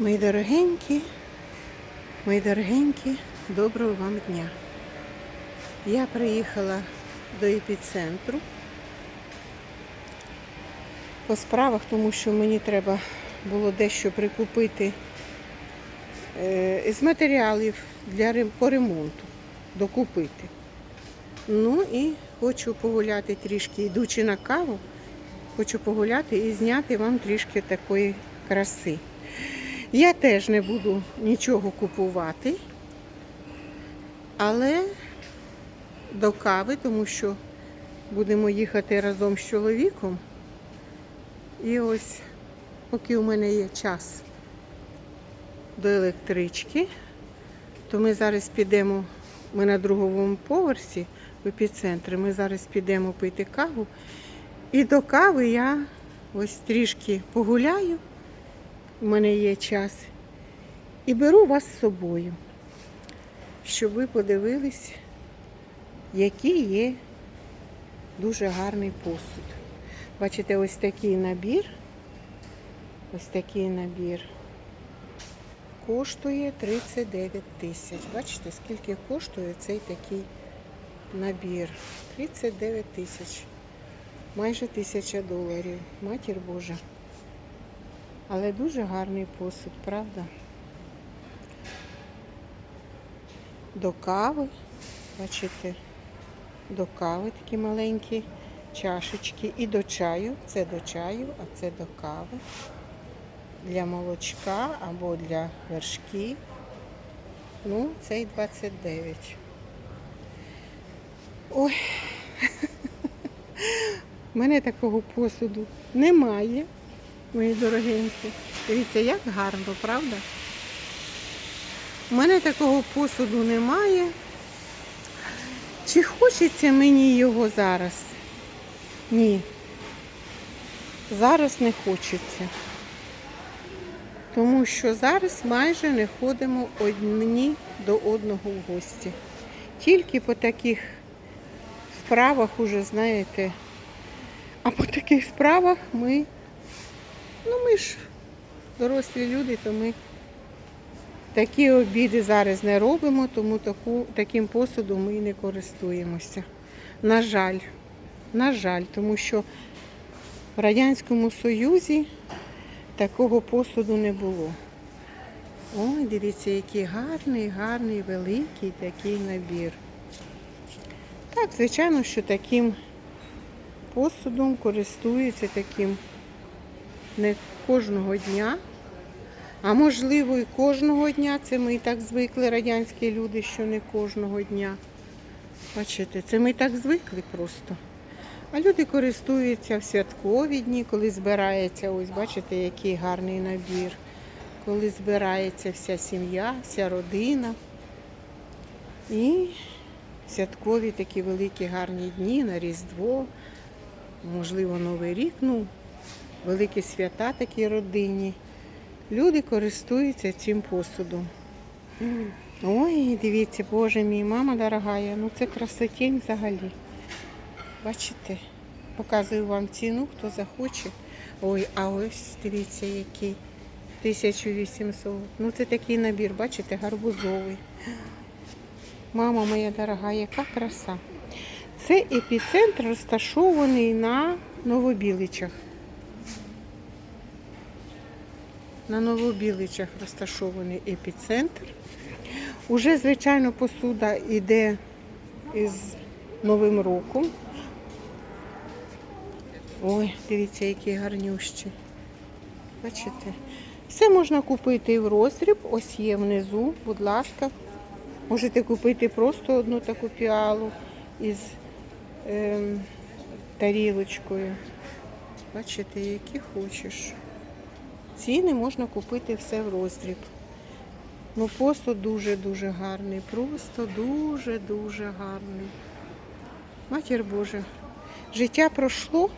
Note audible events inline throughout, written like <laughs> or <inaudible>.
Мої дорогенькі, мої дорогенькі, доброго вам дня. Я приїхала до епіцентру по справах, тому що мені треба було дещо прикупити е, з матеріалів для по ремонту, докупити. Ну і хочу погуляти трішки, йдучи на каву, хочу погуляти і зняти вам трішки такої краси. Я теж не буду нічого купувати, але до кави, тому що будемо їхати разом з чоловіком. І ось, поки у мене є час до електрички, то ми зараз підемо, ми на другому поверсі в епіцентрі, ми зараз підемо пити каву. І до кави я ось трішки погуляю у мене є час. І беру вас з собою, щоб ви подивились, який є дуже гарний посуд. Бачите, ось такий набір. Ось такий набір. Коштує 39 тисяч. Бачите, скільки коштує цей такий набір? 39 тисяч. Майже тисяча доларів. Матір Божа. Але дуже гарний посуд, правда? До кави, бачите, до кави такі маленькі чашечки. І до чаю. Це до чаю, а це до кави. Для молочка або для вершків. Ну, цей 29. Ой. <laughs> У мене такого посуду немає мої дорогенькі. Дивіться, як гарно, правда? У мене такого посуду немає. Чи хочеться мені його зараз? Ні. Зараз не хочеться. Тому що зараз майже не ходимо одні до одного в гості. Тільки по таких справах уже, знаєте, а по таких справах ми Ну, ми ж дорослі люди, то ми такі обіди зараз не робимо, тому таку, таким посудом ми і не користуємося. На жаль, на жаль, тому що в Радянському Союзі такого посуду не було. Ой, дивіться, який гарний, гарний, великий такий набір. Так, звичайно, що таким посудом користуються таким не кожного дня, а можливо і кожного дня. Це ми і так звикли, радянські люди, що не кожного дня. Бачите, це ми так звикли просто. А люди користуються в святкові дні, коли збирається, ось бачите, який гарний набір. Коли збирається вся сім'я, вся родина. І святкові такі великі гарні дні на Різдво, можливо, Новий рік. Ну, великі свята такі родинні. Люди користуються цим посудом. Ой, дивіться, Боже мій, мама дорогая, ну це красотень взагалі. Бачите? Показую вам ціну, хто захоче. Ой, а ось дивіться, який. 1800. Ну це такий набір, бачите, гарбузовий. Мама моя дорога, яка краса. Це епіцентр розташований на Новобіличах. На Новобіличах розташований епіцентр. Уже, звичайно, посуда йде із Новим роком. Ой, дивіться, які гарнющі. Бачите? Все можна купити в роздріб. Ось є внизу, будь ласка. Можете купити просто одну таку піалу із ем, тарілочкою. Бачите, які хочеш. Ціни можна купити все в роздріб. Ну посуд дуже-дуже гарний. Просто дуже-дуже гарний. Матір Божа, життя пройшло,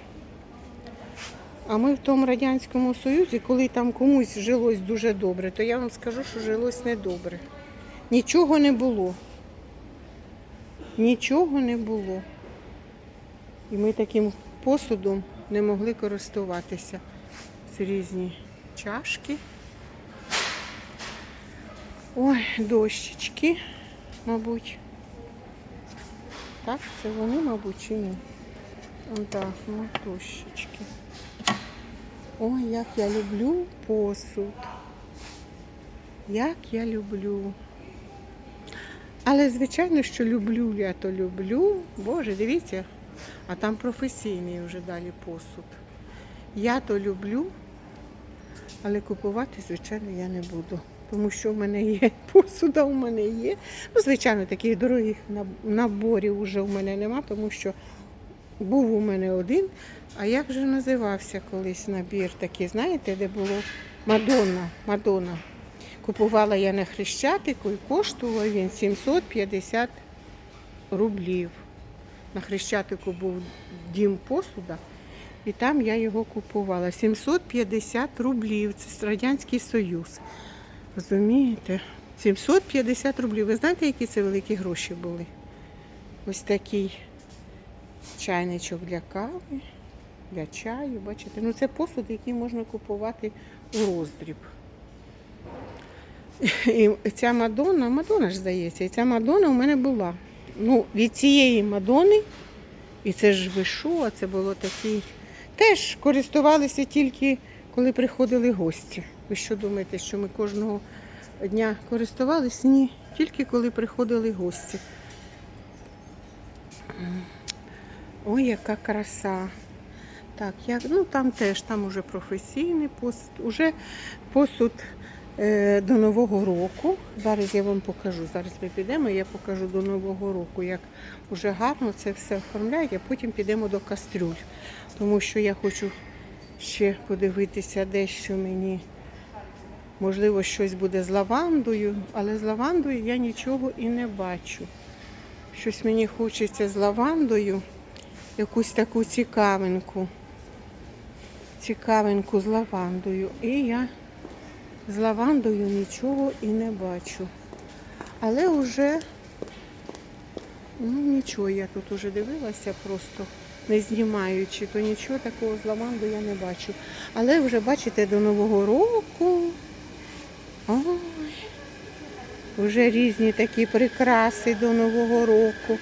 а ми в тому Радянському Союзі, коли там комусь жилось дуже добре, то я вам скажу, що жилось недобре. Нічого не було. Нічого не було. І ми таким посудом не могли користуватися. Це різні чашки. Ой, дощечки, мабуть. Так, це вони, мабуть, чи ні? Так, ну, дощечки. Ой, як я люблю посуд. Як я люблю. Але, звичайно, що люблю я, то люблю. Боже, дивіться, а там професійний вже далі посуд. Я то люблю, але купувати, звичайно, я не буду. Тому що в мене є <laughs> посуда, у мене є. Ну, звичайно, таких дорогих наборів вже у мене нема, тому що був у мене один. А як же називався колись набір такий, знаєте, де було Мадонна. Мадонна. Купувала я на Хрещатику і коштував він 750 рублів. На Хрещатику був дім посуда, і там я його купувала. 750 рублів. Це Радянський Союз. Розумієте? 750 рублів. Ви знаєте, які це великі гроші були? Ось такий чайничок для кави, для чаю. Бачите? Ну це посуд, який можна купувати у роздріб. І ця Мадонна, Мадонна ж здається, і ця Мадонна у мене була. Ну, від цієї Мадони, і це ж ви що, це було такий. Теж користувалися тільки коли приходили гості. Ви що думаєте, що ми кожного дня користувалися? Ні, тільки коли приходили гості. Ой, яка краса. Так, як, ну там теж, там уже професійний посуд, уже посуд до Нового року. Зараз я вам покажу. Зараз ми підемо, я покажу до Нового року, як вже гарно це все оформляють, а потім підемо до кастрюль. Тому що я хочу ще подивитися дещо мені. Можливо, щось буде з лавандою, але з лавандою я нічого і не бачу. Щось мені хочеться з лавандою, якусь таку цікавинку. Цікавинку з лавандою. І я з лавандою нічого і не бачу. Але вже, ну нічого, я тут уже дивилася просто не знімаючи, то нічого такого з лавандою я не бачу. Але вже бачите, до Нового року. Ой, вже різні такі прикраси до Нового року.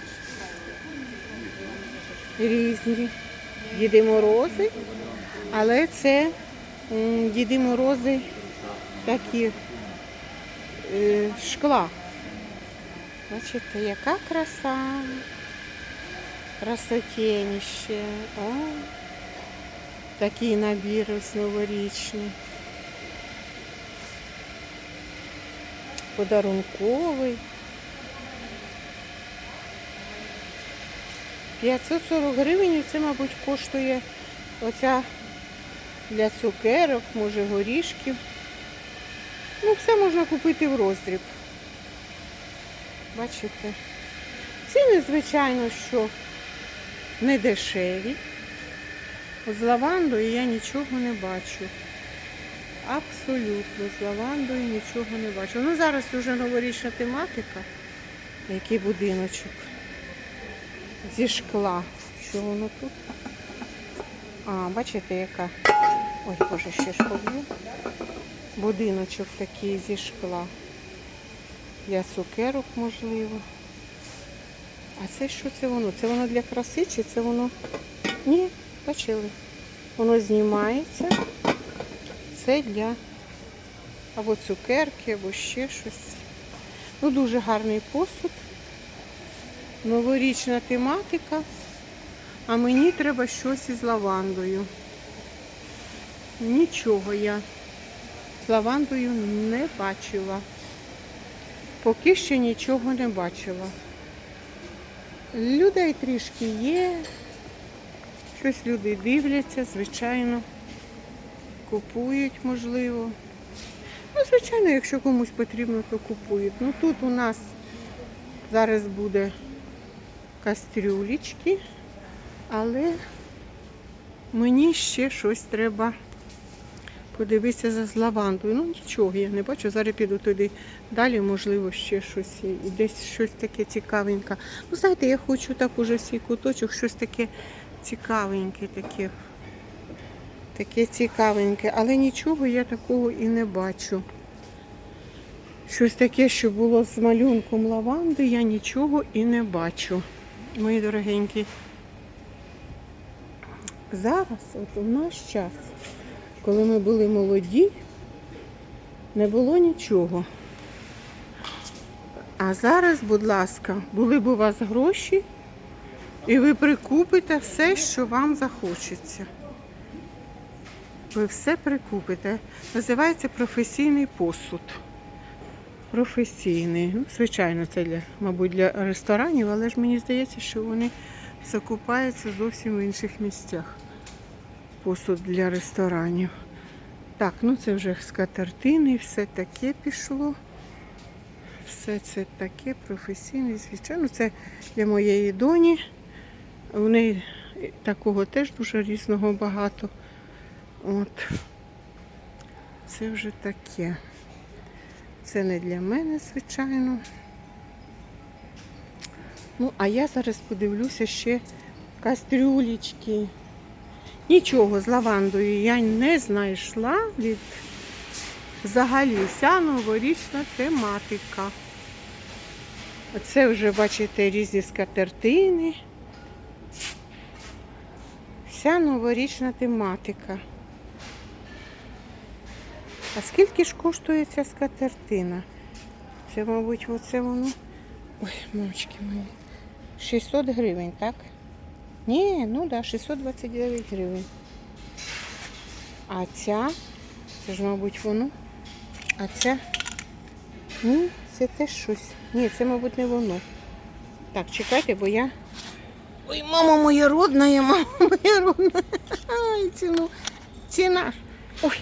Різні Діди Морози, але це Діди Морози такі е, шкла. Бачите, яка краса. Красотєніще. О, такий набір ось новорічний. Подарунковий. 540 гривень це, мабуть, коштує оця для цукерок, може горішків. Ну, все можна купити в роздріб. Бачите? Ціни, звичайно, що не дешеві. З лавандою я нічого не бачу. Абсолютно, з лавандою нічого не бачу. Ну, зараз вже новорічна тематика. Який будиночок. Зі шкла. Що воно тут? А, бачите, яка. Ой, боже, ще ж поб'ю. Будиночок такий зі шкла. Для цукерок, можливо. А це що це воно? Це воно для краси чи це воно? Ні, бачили. Воно знімається. Це для або цукерки, або ще щось. Ну, дуже гарний посуд. Новорічна тематика. А мені треба щось із лавандою. Нічого я лавандою не бачила. Поки що нічого не бачила. Людей трішки є. Щось люди дивляться, звичайно. Купують, можливо. Ну, звичайно, якщо комусь потрібно, то купують. Ну тут у нас зараз буде кастрюлечки, але мені ще щось треба подивитися за лавандою. Ну нічого, я не бачу. Зараз піду туди далі, можливо, ще щось і десь щось таке цікавеньке. Ну, знаєте, я хочу так уже всій куточок, щось таке цікавеньке, таке. Таке цікавеньке, але нічого я такого і не бачу. Щось таке, що було з малюнком лаванди, я нічого і не бачу. Мої дорогенькі. Зараз, от у наш час, коли ми були молоді, не було нічого. А зараз, будь ласка, були б у вас гроші, і ви прикупите все, що вам захочеться. Ви все прикупите. Називається професійний посуд. Професійний. Ну, звичайно, це для, мабуть, для ресторанів, але ж мені здається, що вони закупаються зовсім в інших місцях. Посуд для ресторанів. Так, ну це вже скатертини, все таке пішло. Все це таке професійне, звичайно. Це для моєї доні. В неї такого теж дуже різного багато. От. Це вже таке. Це не для мене, звичайно. Ну, а я зараз подивлюся ще кастрюлечки. Нічого з лавандою я не знайшла від взагалі вся новорічна тематика. Оце вже, бачите, різні скатертини. Вся новорічна тематика. А скільки ж коштує ця скатертина? Це, мабуть, оце воно. Ой, мамочки мої. 600 гривень, так? Ні, ну так, да, 629 гривень. А ця, це ж, мабуть, воно. А ця. Ні, це теж щось. Ні, це, мабуть, не воно. Так, чекайте, бо я. Ой, мама моя родна, мама моя родна. Ай, ціну. Ціна. Ой.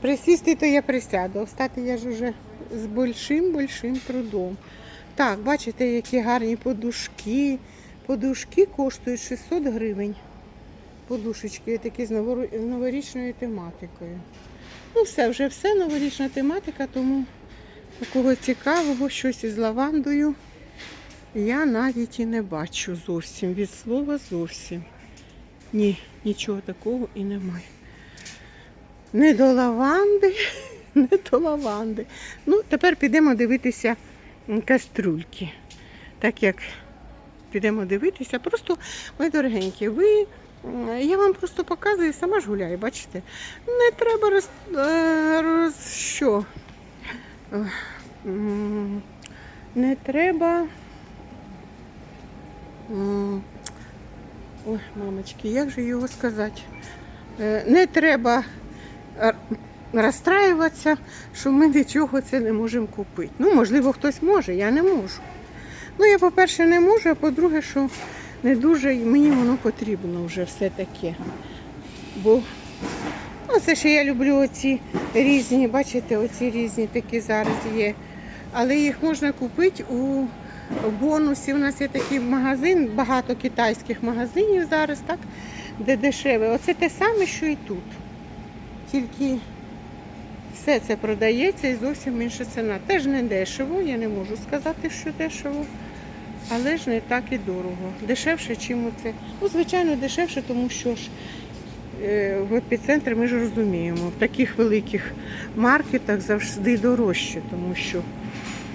Присісти, то я присяду. Встати я ж уже з большим-большим трудом. Так, бачите, які гарні подушки. Подушки коштують 600 гривень. Подушечки такі з новорічною тематикою. Ну, все, вже все новорічна тематика, тому такого цікавого, щось із лавандою. Я навіть і не бачу зовсім. Від слова зовсім. Ні, нічого такого і немає. Не до лаванди, <laughs> не до лаванди. Ну, тепер підемо дивитися каструльки. Так як підемо дивитися, просто, мої дорогенькі, ви. Я вам просто показую, сама ж гуляю, бачите? Не треба роз, е, роз що? Не треба. Ой, мамочки, як же його сказати? Е, Не треба розстраюватися, що ми нічого це не можемо купити. Ну, можливо, хтось може, я не можу. Ну, я, по-перше, не можу, а по-друге, що не дуже мені воно потрібно вже все таке. Бо ну, це ще я люблю оці різні, бачите, оці різні такі зараз є. Але їх можна купити у бонусі. У нас є такий магазин, багато китайських магазинів зараз, так, де дешеве. Оце те саме, що і тут. Тільки все це продається і зовсім інша ціна. Теж не дешево, я не можу сказати, що дешево, але ж не так і дорого. Дешевше, чим оце. Ну, звичайно, дешевше, тому що ж е, в епіцентрі ми ж розуміємо, в таких великих маркетах завжди дорожче, тому що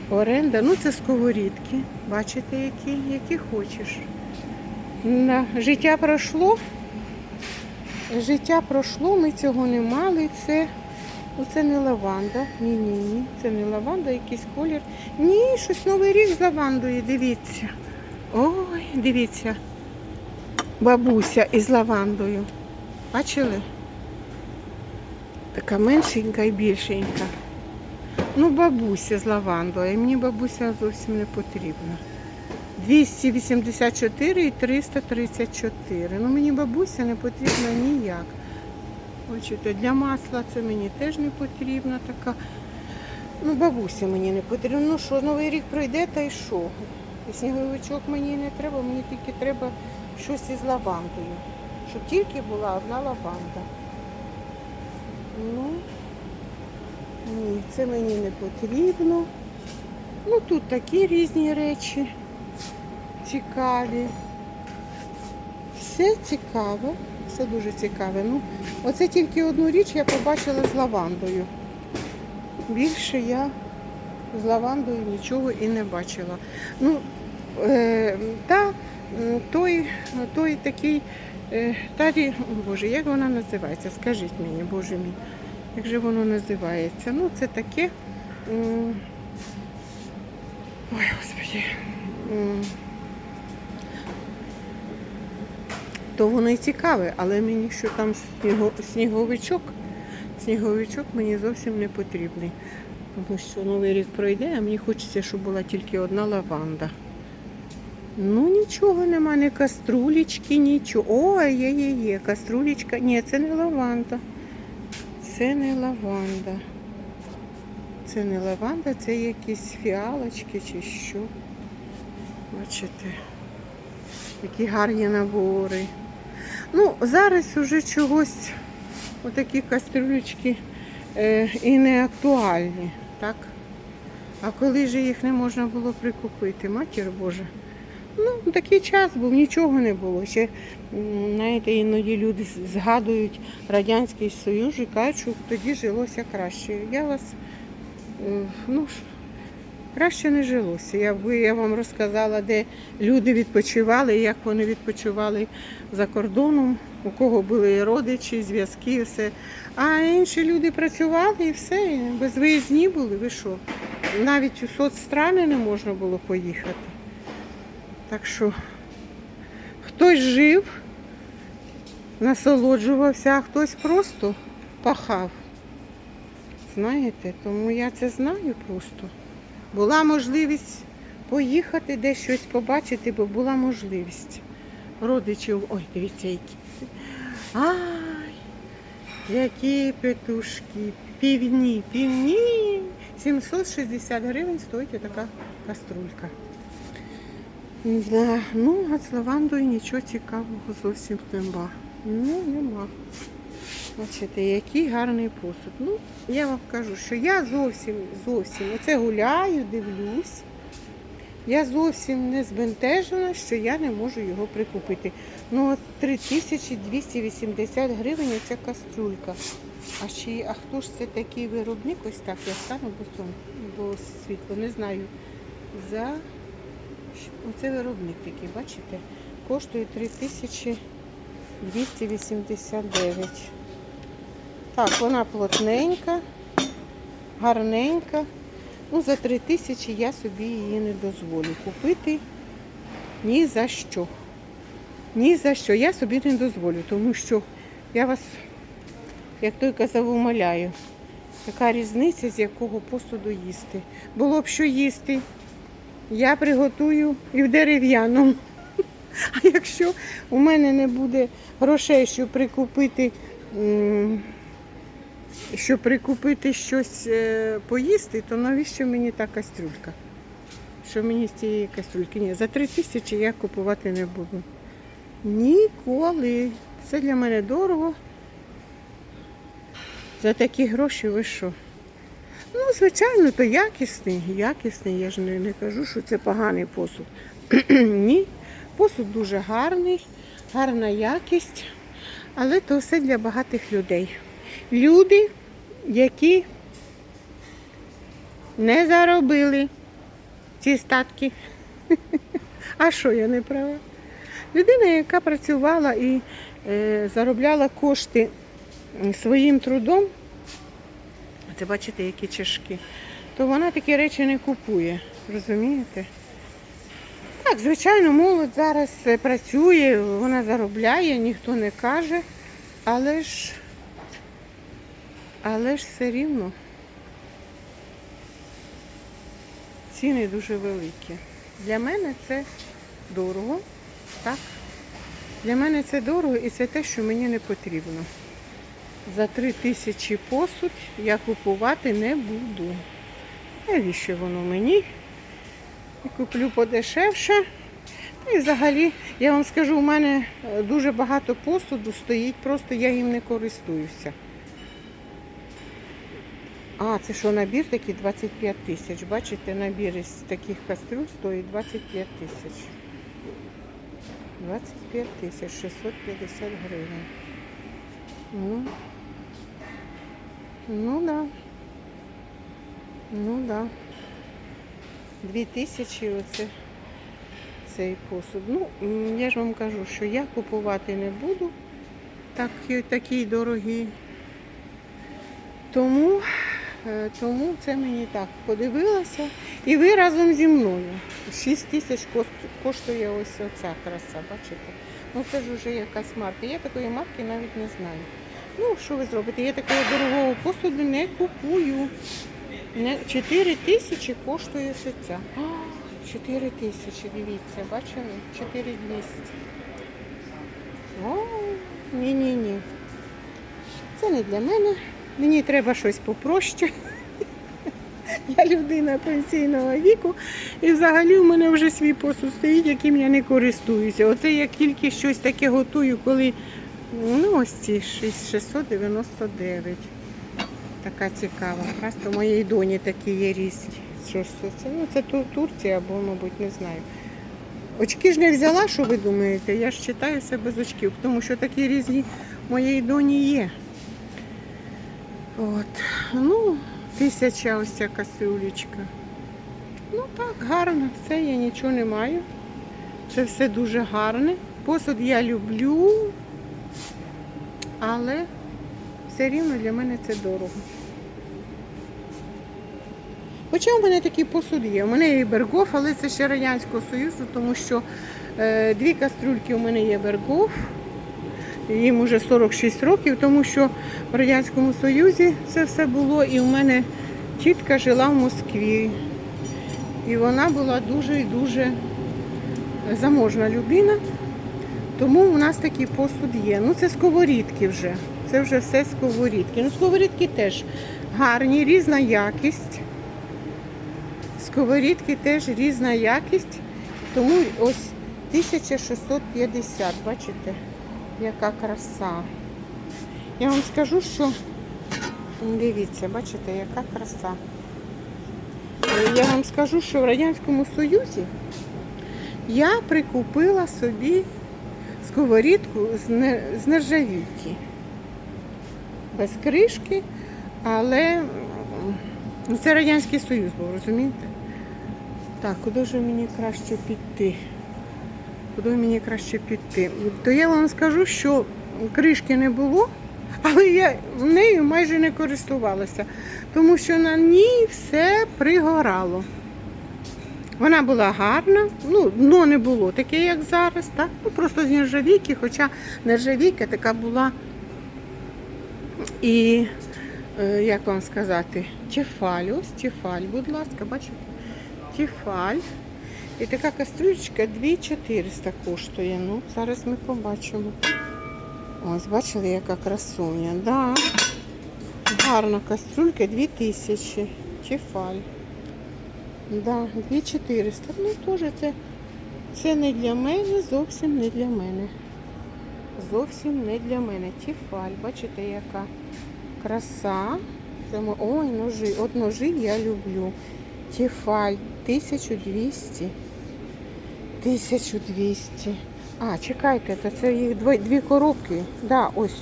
оренда, ну це сковорідки, бачите, які, які хочеш. На, життя пройшло. Життя пройшло, ми цього не мали. Це, ну, це не лаванда. Ні, ні, ні. Це не лаванда, якийсь колір. Ні, щось новий рік з лавандою, дивіться. Ой, дивіться. Бабуся із лавандою. Бачили? Така меншенька і більшенька. Ну, бабуся з лавандою. Мені бабуся зовсім не потрібна. 284 і 334. Ну мені бабуся не потрібна ніяк. Бачите, для масла це мені теж не потрібна така. Ну, бабуся мені не потрібна. Ну що, новий рік пройде, та й що? І сніговичок мені не треба, мені тільки треба щось із лавандою. Щоб тільки була одна лаванда. Ну, ні, це мені не потрібно. Ну тут такі різні речі цікаві. Все цікаве, все дуже цікаве. Ну, оце тільки одну річ я побачила з лавандою. Більше я з лавандою нічого і не бачила. Ну, е, та, той, той такий, е, та, рі- боже, як вона називається? Скажіть мені, боже мій, як же воно називається? Ну, це таке. Ой, господи. То воно і цікаве, але мені що там сніго, сніговичок, сніговичок мені зовсім не потрібний. Тому що новий рік пройде, а мені хочеться, щоб була тільки одна лаванда. Ну нічого нема, не каструлечки, нічого. О, є, є, є, каструлечка. Ні, це не лаванда. Це не лаванда. Це не лаванда, це якісь фіалочки чи що. Бачите, які гарні набори. Ну, зараз уже чогось отакі кастрюлечки е, і не актуальні, так? А коли ж їх не можна було прикупити, матір Божа. Ну, такий час був, нічого не було. Ще, знаєте, іноді люди згадують Радянський Союз і кажуть, що тоді жилося краще. Я вас, е, ну, краще не жилося. Якби я вам розказала, де люди відпочивали, як вони відпочивали за кордоном, у кого були родичі, зв'язки, все. А інші люди працювали і все, і безвиїзні були. Ви що? Навіть у соцстрани не можна було поїхати. Так що хтось жив, насолоджувався, а хтось просто пахав. Знаєте, тому я це знаю просто. Була можливість поїхати, десь щось побачити, бо була можливість. Родичів, ой, дивіться, які. Ай, які петушки. Півні, півні. 760 гривень стоїть така каструлька. Да, ну, а з лавандою нічого цікавого зовсім нема. Ну, нема. Бачите, який гарний посуд. Ну, я вам кажу, що я зовсім, зовсім оце гуляю, дивлюсь. Я зовсім не збентежена, що я не можу його прикупити. Ну, от 3280 гривень ця каструлька. А чи, а хто ж це такий виробник? Ось так, я стану бо, бо світло, не знаю. За Оце виробник такий, бачите? Коштує 3289. Так, вона плотненька, гарненька. Ну, за 3000 я собі її не дозволю купити ні за що. Ні за що. Я собі не дозволю, тому що я вас, як той казав, умоляю. Яка різниця, з якого посуду їсти. Було б що їсти. Я приготую і в дерев'яному. <laughs> А якщо у мене не буде грошей, щоб прикупити, щоб прикупити щось е, поїсти, то навіщо мені та кастрюлька? Що мені з цієї кастрюльки? Ні, за три тисячі я купувати не буду. Ніколи. Це для мене дорого. За такі гроші ви що? Ну, звичайно, то якісний, якісний. Я ж не, не кажу, що це поганий посуд. <clears throat> Ні. Посуд дуже гарний, гарна якість, але то все для багатих людей. Люди, які не заробили ці статки. <laughs> А що я не права? Людина, яка працювала і е, заробляла кошти своїм трудом, це бачите, які чашки, то вона такі речі не купує. Розумієте? Так, звичайно, молодь зараз е, працює, вона заробляє, ніхто не каже, але ж, але ж все рівно ціни дуже великі. Для мене це дорого, так? Для мене це дорого і це те, що мені не потрібно. За три тисячі посуд я купувати не буду. Навіщо воно мені? І куплю подешевше. Та і взагалі, я вам скажу, у мене е, дуже багато посуду стоїть, просто я їм не користуюся. А, це що, набір такий 25 тисяч. Бачите, набір із таких кастрюль стоїть 25 тисяч. 25 тисяч 650 гривень. Ну, ну да. Ну да. 2000 оце цей посуд. Ну, я ж вам кажу, що я купувати не буду так, такий дорогий. Тому, тому це мені так подивилася. І ви разом зі мною. 6 тисяч коштує ось оця краса, бачите? Ну це ж вже якась марка. Я такої марки навіть не знаю. Ну, що ви зробите? Я такого дорогого посуду не купую. 4 тисячі коштує ось ця. 4 тисячі, дивіться, бачили? 4200. О, ні-ні-ні. Це не для мене. Мені треба щось попроще. Я людина пенсійного віку, і взагалі в мене вже свій посуд стоїть, яким я не користуюся. Оце я тільки щось таке готую, коли ну ось ці 699. Така цікава. Просто моєї доні такі є різні. Що це? Ну, це Турція або, мабуть, не знаю. Очки ж не взяла, що ви думаєте? Я ж читаюся без очків, тому що такі різні моєї доні є. От. Ну, тисяча ось ця кастрюлечка. Ну так, гарно, все, я нічого не маю. Це все дуже гарне. Посуд я люблю, але все рівно для мене це дорого. Хоча у мене такий посуд є. У мене є Бергоф, але це ще Радянського Союзу, тому що е, дві кастрюльки у мене є Бергоф. Їм уже 46 років, тому що в Радянському Союзі це все було. І у мене тітка жила в Москві. І вона була дуже і дуже заможна людина. Тому у нас такий посуд є. Ну, це сковорідки вже. Це вже все сковорідки. Ну, сковорідки теж гарні, різна якість. Сковорідки теж різна якість. Тому ось 1650, бачите, яка краса. Я вам скажу, що дивіться, бачите, яка краса. Я вам скажу, що в Радянському Союзі я прикупила собі сковорідку з нержавійки. Без кришки, але це Радянський Союз був, розумієте? Так, куди ж мені краще піти? Куди мені краще піти? То я вам скажу, що кришки не було, але я нею майже не користувалася, тому що на ній все пригорало. Вона була гарна, ну, дно не було таке, як зараз, так? Ну, просто з нержавійки, хоча нержавійка така була і, е, як вам сказати, тефаль, ось тефаль, будь ласка, бачите? Тефаль. І така кастрюлечка 2400 коштує. Ну, зараз ми побачимо. Ось, бачили, яка красуня. Да. Гарна кастрюлька 2000. Тефаль. Да, 2400. Ну, теж це, це не для мене, зовсім не для мене. Зовсім не для мене. Тефаль, бачите, яка краса. Це мо- Ой, ножи. От ножи я люблю. Тефаль 1200. 1200. А, чекайте, то це їх дві, дві коробки. Да, ось.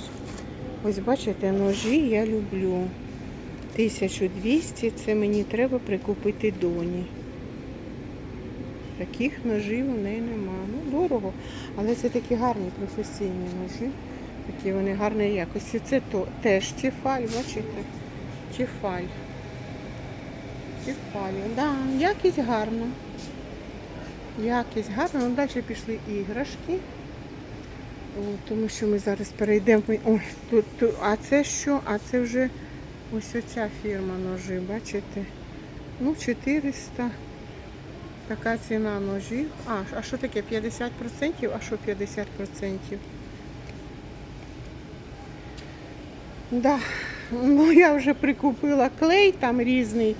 Ось бачите, ножі я люблю. 1200 це мені треба прикупити доні. Таких ножів у неї нема. Ну, дорого. Але це такі гарні професійні ножі. Такі вони гарної якості. Це то, теж тефаль, бачите? Тефаль. Тефаль. Да, якість гарна. Якість гарна. Ну, далі пішли іграшки. О, тому що ми зараз перейдемо. Ой, тут, тут, а це що? А це вже ось оця фірма ножі, бачите? Ну, 400. Така ціна ножів. А, а що таке? 50%? А що 50%? Да. Ну, я вже прикупила клей там різний.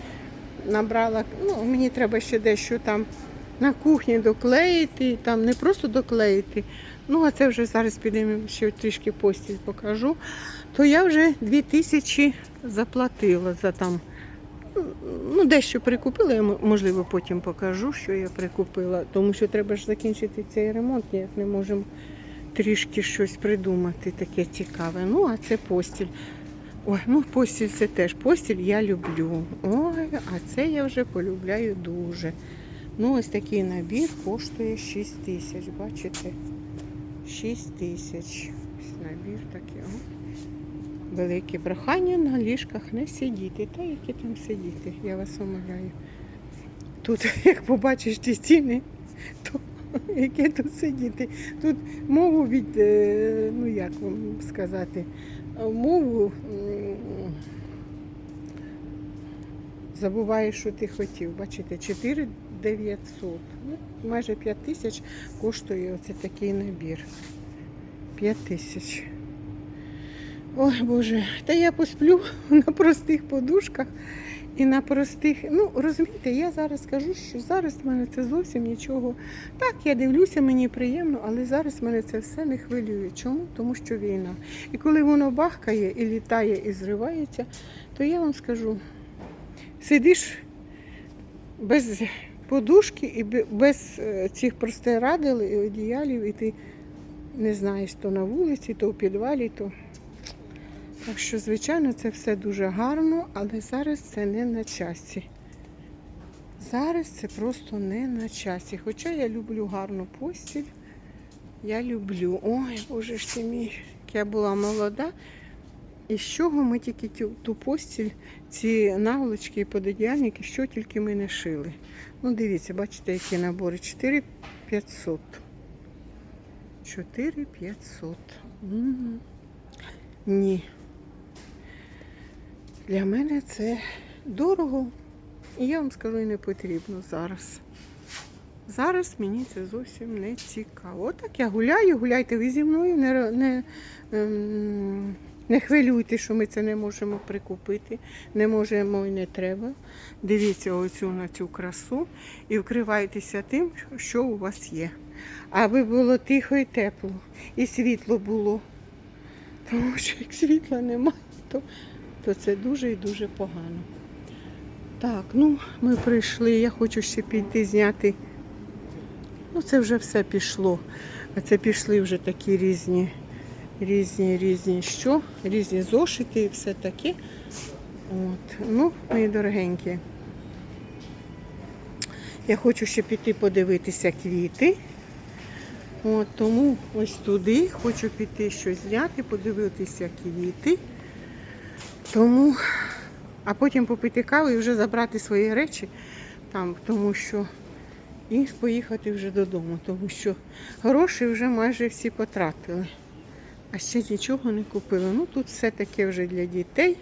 Набрала, ну, мені треба ще дещо там на кухні доклеїти, там не просто доклеїти. Ну, а це вже зараз підемо ще трішки постіль покажу. То я вже 2000 заплатила за там. Ну, дещо прикупила, я можливо потім покажу, що я прикупила, тому що треба ж закінчити цей ремонт, ніяк не можемо трішки щось придумати таке цікаве. Ну, а це постіль. Ой, ну постіль це теж. Постіль я люблю. Ой, а це я вже полюбляю дуже. Ну, ось такий набір коштує 6 тисяч, бачите? 6 тисяч. Ось набір такий. О. Велике прохання на ліжках не сидіти. Та які там сидіти, я вас умоляю. Тут, <laughs> як побачиш ті стіни, то <laughs> яке тут сидіти. Тут мову від, е, ну як вам сказати, мову забуваєш, що ти хотів. Бачите, 4 900. Ну, майже 5 тисяч коштує оце такий набір. 5 тисяч. Ой, Боже, та я посплю <laughs> на простих подушках і на простих. Ну, розумієте, я зараз скажу, що зараз в мене це зовсім нічого. Так, я дивлюся, мені приємно, але зараз мене це все не хвилює. Чому? Тому що війна. І коли воно бахкає і літає, і зривається, то я вам скажу, сидиш без подушки і без е, цих простирадил і одіялів, і ти не знаєш, то на вулиці, то в підвалі, то. Так що, звичайно, це все дуже гарно, але зараз це не на часі. Зараз це просто не на часі. Хоча я люблю гарну постіль. Я люблю. Ой, боже ж ти мій, як я була молода. І з чого ми тільки тю, ту постіль, ці наволочки і пододіяльники, що тільки ми не шили. Ну, дивіться, бачите, які набори. 4500. 4500. М. Ні. Для мене це дорого. І я вам скажу, і не потрібно зараз. Зараз мені це зовсім не цікаво. Отак я гуляю, гуляйте ви зі мною, не, не, ем, не хвилюйте, що ми це не можемо прикупити, не можемо і не треба. Дивіться оцю на цю красу і вкривайтеся тим, що у вас є. Аби було тихо і тепло, і світло було. Тому що як світла немає, то, то це дуже і дуже погано. Так, ну ми прийшли. Я хочу ще піти зняти. Ну, це вже все пішло. А це пішли вже такі різні, різні, різні що? Різні зошити і все таке. От. Ну, мої дорогенькі. Я хочу ще піти подивитися квіти. От, тому ось туди хочу піти щось зняти, подивитися квіти. Тому, а потім попити каву і вже забрати свої речі там, тому що і поїхати вже додому, тому що гроші вже майже всі потратили. А ще нічого не купили. Ну тут все таке вже для дітей.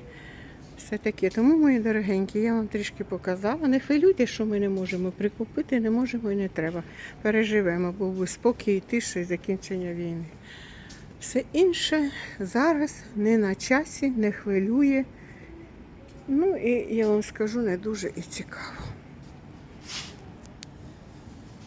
Все таке. Тому, мої дорогенькі, я вам трішки показала. Не хвилюйте, що ми не можемо прикупити, не можемо і не треба. Переживемо, бо буде спокій, тиша і закінчення війни. Все інше зараз не на часі, не хвилює. Ну і я вам скажу, не дуже і цікаво.